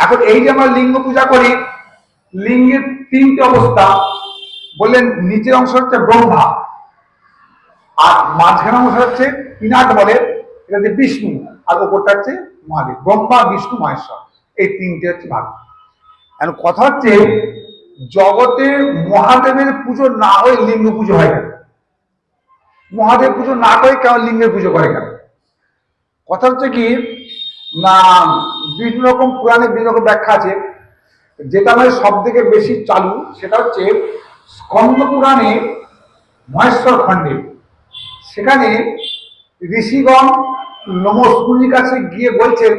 এখন এই যে আমরা লিঙ্গ পূজা করি, লিঙ্গের তিনটে অবস্থা। বললেন, নিচের অংশ হচ্ছে ব্রহ্মা, আর মাঝখানে অংশ হচ্ছে পিনাক বলে, এটা হচ্ছে বিষ্ণু, আর ওপরটা হচ্ছে মহাদেব। ব্রহ্মা, বিষ্ণু, মহেশ্বর, এই তিনটে হচ্ছে ভাগ। এখন কথা হচ্ছে, জগতে মহাদেবের পুজো না হয়ে লিঙ্গ পুজো হয় কেন? মহাদেব পুজো না করে কেন লিঙ্গের পুজো করে কেন? কথা হচ্ছে কি, না বিভিন্ন রকম পুরাণে বিভিন্ন রকম ব্যাখ্যা আছে। যেটা আমাদের সব থেকে বেশি চালু, সেটা হচ্ছে স্কন্দ পুরাণে মহেশ্বর খণ্ডে। সেখানে ঋষিগণ নমস্কুলির কাছে গিয়ে বলছেন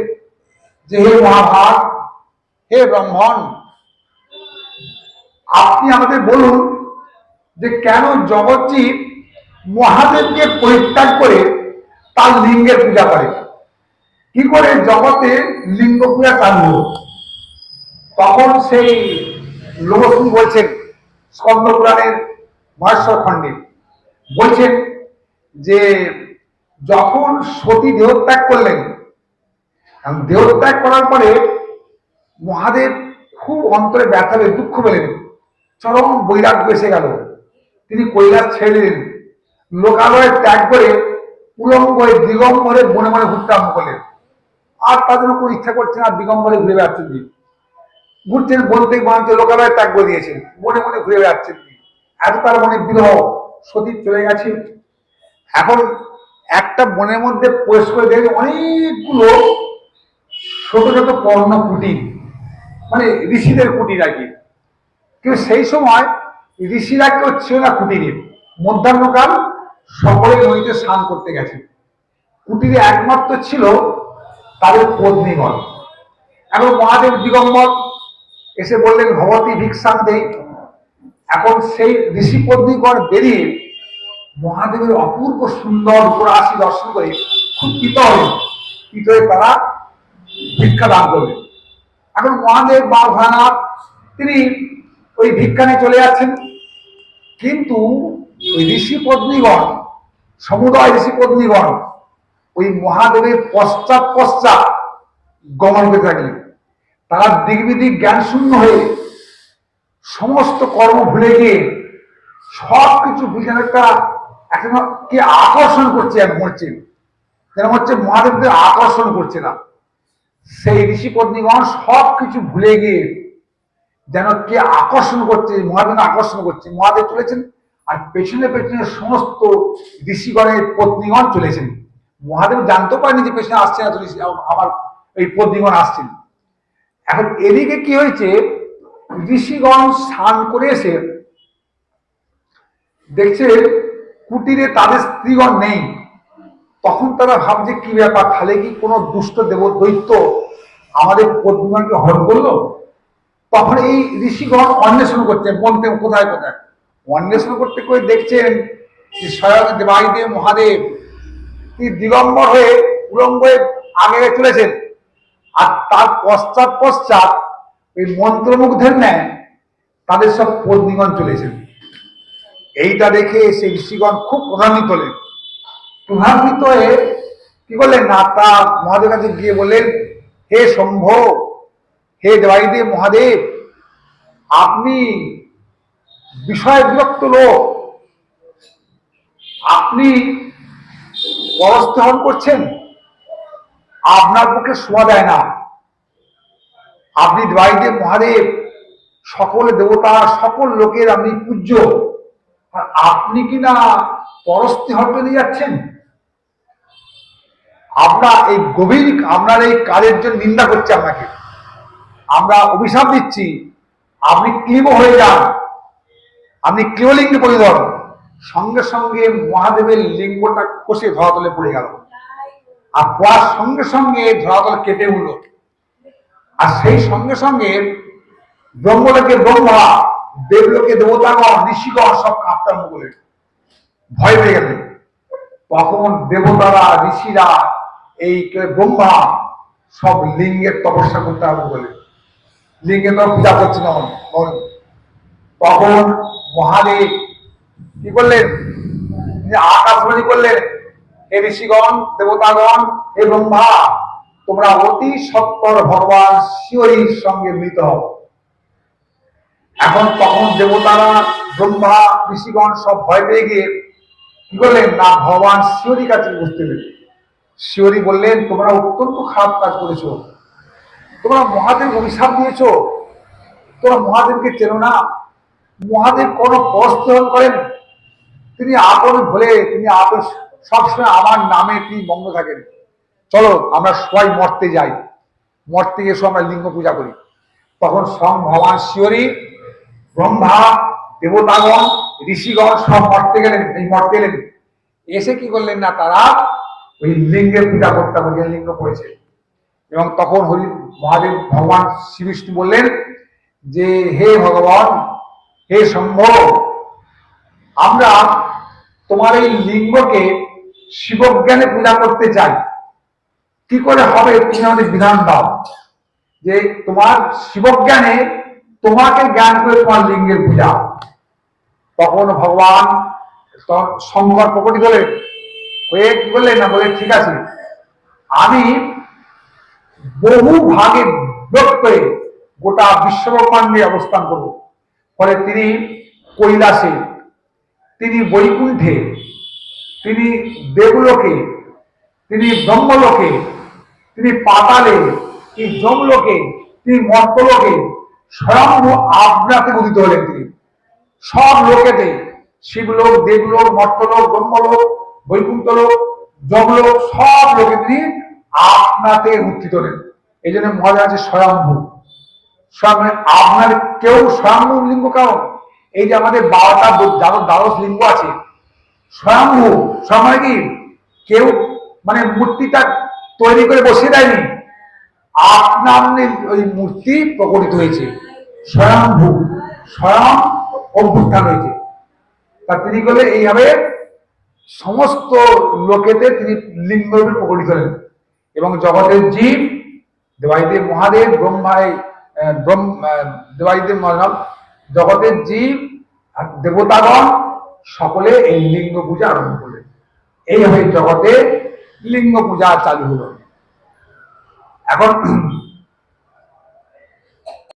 যে, হে মহাভাগ, হে ব্রাহ্মণ, আপনি আমাদের বলুন যে কেন জগৎজি মহাদেবকে পরিত্যাগ করে তার লিঙ্গের পূজা করে? কি করে জগতে লিঙ্গ পূজা চালু? তখন সেই লোকসুন বলছেন স্কন্দ পুরাণের মহেশ্বর খণ্ডে বলছেন যে যখন সতী দেহত্যাগ করলেন দেহত্যাগ করার পরে মহাদেব খুব অন্তরে ব্যথা পেয়ে দুঃখ পেলেন, চরম বৈরাগ্য এসে গেল। তিনি কৈলাস ছেড়ে দিলেন, লোকালয়ে ত্যাগ করে উলঙ্গ দিগম্বরে বনে বনে ঘুরতে আরম্ভ করলেন। আর তাদের কোনো ইচ্ছা করছে না দিগম্বরে ঘুরে বেড়াচ্ছেন তিনি। ঘুরছেন বলতে বলতে লোকালয়ে ত্যাগ দিয়েছেন, মনে মনে ঘুরে বেড়াচ্ছেন তিনি। এত তার মনে বিরহ, সতীর চলে গেছে। এখন একটা বনের মধ্যে প্রবেশ করে দেখে অনেকগুলো ছোট ছোট পর্ণ কুটির মানে ঋষিদের কুটির আর কি। কিন্তু সেই সময় ঋষিরা কেউ ছিল না কুটিরে। মধ্যাহ্নকাল সকলে নদীতে স্নান করতে গেছে। কুটিরে একমাত্র ছিল তাদের পত্নীগণ এখন মহাদেব দিগম্বর এসে বললেন, ভগবতী ভিক্ষান দেই। এখন সেই ঋষি পত্নীগণ বেরিয়ে মহাদেবের অপূর্ব সুন্দর উপরাশি দর্শন করে খুব পিত হলেন। পিত হয়ে তারা ভিক্ষা দান করলেন। এখন মহাদেব বা ভয়ানাথ তিনি ওই ভিক্ষানে চলে যাচ্ছেন। কিন্তু ওই ঋষি পত্নীগণ, সমুদয় ঋষি পত্নীগণ ওই মহাদেবের পশ্চাৎ পশ্চাৎ গমন করতে থাকলেন তারা জ্ঞান শূন্য হয়ে সমস্ত কর্ম ভুলে গিয়ে সব কিছু বুঝে একটা একটা কে আকর্ষণ করছে এক মরছে যেন হচ্ছে মহাদেবদের আকর্ষণ করছে না। সেই ঋষি পত্নীগণ সব কিছু ভুলে গিয়ে যেন কে আকর্ষণ করছে মহাদেব আকর্ষণ করছে। মহাদেব চলেছেন আর পেছনে পেছনে সমস্ত ঋষিগণের পত্নীগণ চলেছেন। মহাদেব জানতে পারেনি যে পেছনে আসছে না আমার এই পদ্মীগণ আসছেন। এখন এদিকে কি হয়েছে, ঋষিগণ স্নান করে এসে দেখছে কুটিরে তাদের স্ত্রীগণ নেই। তখন তারা ভাবছে, কি ব্যাপার? তাহলে কি কোনো দুষ্ট দেব দৈত্য আমাদের পদ্মীগণকে হরণ করল? তখন এই ঋষিগণ অন্বেষণ করছেন, বলতে কোথায় কোথায়? অন্বেষণ করতে করে দেখছেন যে স্বয়ং দেবাইদেব মহাদেব তিনি দিগম্বর হয়ে উলঙ্গ আগে চলেছেন। আর তার পশ্চাৎ পশ্চাৎ ওই মন্ত্রমুগ্ধের ন্যায় তাদের সব পদ্মীগণ চলেছেন। এইটা দেখে সেই ঋষিগণ খুব প্রভাবিত হলেন। প্রভাবিত হয়ে কি করলেন না তা মহাদেবের কাছে গিয়ে বললেন, হে শম্ভ, হে দেবাইদেব মহাদেব, আপনি বিষয় বিরক্ত লোক। আপনি পরস্তহন করছেন, আপনার পক্ষে শোয়া যায় না। আপনি দেবাইদেব মহাদেব, সকল দেবতা, সকল লোকের আপনি পূজ্য। আপনি কি না পরস্তি হটে নিয়ে যাচ্ছেন? আমরা এই গভীর, আপনার এই কাজের জন্য নিন্দা করছি আপনাকে। আমরা অভিশাপ দিচ্ছি। আপনি ক্লিব হয়ে যান। আপনি ক্লিবলিঙ্গে পরিধর সঙ্গে সঙ্গে মহাদেবের লিঙ্গটা কষে ধরাতলে পড়ে গেল। আর পড়ার সঙ্গে সঙ্গে ধরাতল কেটে উঠল। আর সেই সঙ্গে সঙ্গে ব্রহ্মলোকে ব্রহ্মা, দেবলোকে দেবতাগণ, ঋষিগণ সব কাঁপতে আরম্ভ ভয় পেয়ে গেলেন। তখন দেবতারা, ঋষিরা, এই ব্রহ্মা সব লিঙ্গের তপস্যা করতে আরম্ভ করলেন। লিঙ্গের পূজা করছে তখন মহাদেব কি করলেন? আকাশবাণী করলেন, হে ঋষিগণ, দেবতাগণ, হে ব্রহ্মা, তোমরা অতি সত্তর ভগবান শিবরীর সঙ্গে মিলিত হও। এখন তখন দেবতারা, ব্রহ্মা, ঋষিগণ সব ভয় পেয়ে গিয়ে কি করলেন? না, ভগবান শিবরী কাছে বুঝতে পেরে শিবরী বললেন, তোমরা অত্যন্ত খারাপ কাজ করেছ। তোমরা মহাদেব অভিশাপ দিয়েছ। তোমরা মহাদেবকে চেনো না। মহাদেব কোনো পথ করেন। তিনি আপন ভুলে, তিনি আপন সবসময় আমার নামে তিনি মগ্ন থাকেন। চলো, আমরা সবাই মর্তে যাই। মর্তে এসো, আমরা লিঙ্গ পূজা করি। তখন স্বয়ং ভগবান শিবরী ব্রহ্মা, দেবতাগণ, ঋষিগণ সব মর্তে গেলেন। এই মর্তে এলেন। এসে কি করলেন না তারা? ওই লিঙ্গের পূজা করতে হবে লিঙ্গ পড়েছে। এবং তখন হরি, মহাদেব, ভগবান শ্রী বিষ্ণু বললেন যে, হে ভগবান, হে সম্ভব আমরা তোমার এই লিঙ্গকে শিবজ্ঞানে পূজা করতে চাই। কি করে হবে তুমি আমাদের বিধান দাও। যে তোমার শিবজ্ঞানে তোমাকে জ্ঞান করে তোমার লিঙ্গের পূজা। তখন ভগবান শঙ্কর প্রকটি হলেন হয়ে কি বললেন না বলে, ঠিক আছে। আমি বহু ভাগে বিভক্ত গোটা বিশ্বব্রহ্মাণ্ডে অবস্থান করব। ফলে তিনি কৈলাসে তিনি বৈকুণ্ঠে, তিনি দেবলোকে, তিনি ব্রহ্মলোকে, তিনি পাতালে, তিনি যমলোকে, তিনি মর্তলোকে স্বয়ং আপনাতে উদিত হলেন তিনি। সব লোকেতে শিবলোক, দেবলোক মর্তলোক ব্রহ্মলোক, বৈকুণ্ঠলোক, যমলোক, সব লোকে তিনি আপনাতে উত্থিত হলেন। এই জন্য মজা আছে স্বয়ম্ভু। স্বয়ং আপনার কেউ স্বয়ম্ভু লিঙ্গ কারণ? এই যে আমাদের বারোটা দ্বাদশ লিঙ্গ আছে, স্বয়ম্ভু স্বয়ং মানে কি? কেউ মানে মূর্তিটা তৈরি করে বসিয়ে দেয়নি। আপনার ওই মূর্তি প্রকটিত হয়েছে। স্বয়ংভূ স্বয়ং অভ্যুত্থান হয়েছে। তা তিনি বলে এইভাবে সমস্ত লোকেতে তিনি লিঙ্গ রূপে প্রকটিত হলেন। এবং জগতের জীব দেবাইদেব মহাদেব, ব্রহ্মায় ব্রহ্ম দেবাইদেব মহাদেব জগতের জীব আর দেবতাগণ সকলে এই লিঙ্গ পূজা আরম্ভ করলেন। এইভাবে জগতে লিঙ্গ পূজা চালু হলো। এখন